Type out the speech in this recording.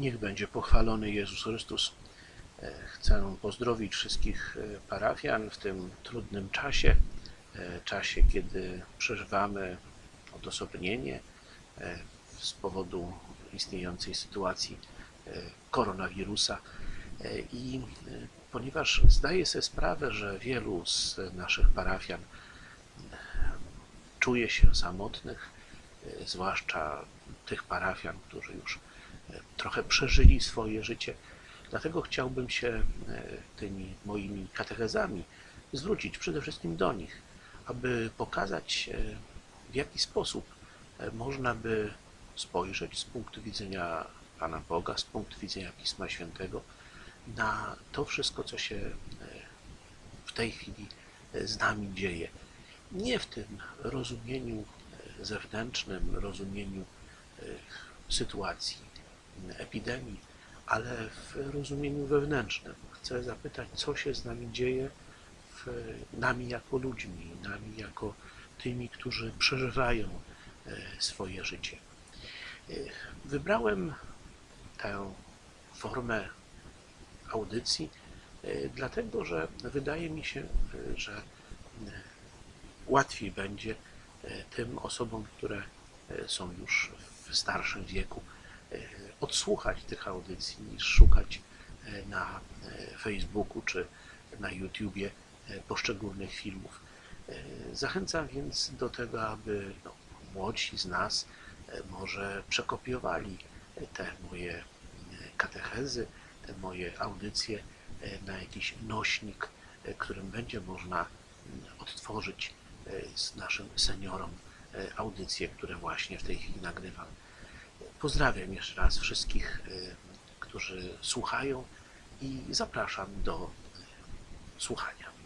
Niech będzie pochwalony Jezus Chrystus. E, Chcę pozdrowić wszystkich e, parafian w tym trudnym czasie, e, czasie, kiedy przeżywamy odosobnienie z powodu istniejącej sytuacji koronawirusa. I ponieważ zdaję sobie sprawę, że wielu z naszych parafian czuje się samotnych, zwłaszcza tych parafian, którzy już trochę przeżyli swoje życie. Dlatego chciałbym się e, tymi moimi katechezami zwrócić przede wszystkim do nich, aby pokazać, e, w jaki sposób e, można by spojrzeć z punktu widzenia Pana Boga, z punktu widzenia Pisma Świętego na to wszystko, co się w tej chwili z nami dzieje. Nie w tym rozumieniu zewnętrznym, rozumieniu sytuacji epidemii, ale w rozumieniu wewnętrznym. Chcę zapytać, co się z nami dzieje, w nami jako ludźmi, nami jako tymi, którzy przeżywają e, swoje życie. E, Wybrałem tę formę audycji, e, dlatego że wydaje mi się, że łatwiej będzie tym osobom, które są już w starszym wieku, odsłuchać tych audycji niż szukać e, na e, Facebooku czy na YouTubie e, poszczególnych filmów. E, Zachęcam więc do tego, aby no, młodsi z nas e, może przekopiowali e, te moje e, katechezy, te moje audycje e, na jakiś nośnik, e, którym będzie można mm, odtworzyć e, z naszym seniorom e, audycje, które właśnie w tej chwili nagrywam. Pozdrawiam jeszcze raz wszystkich, e, którzy słuchają i zapraszam do e, słuchania.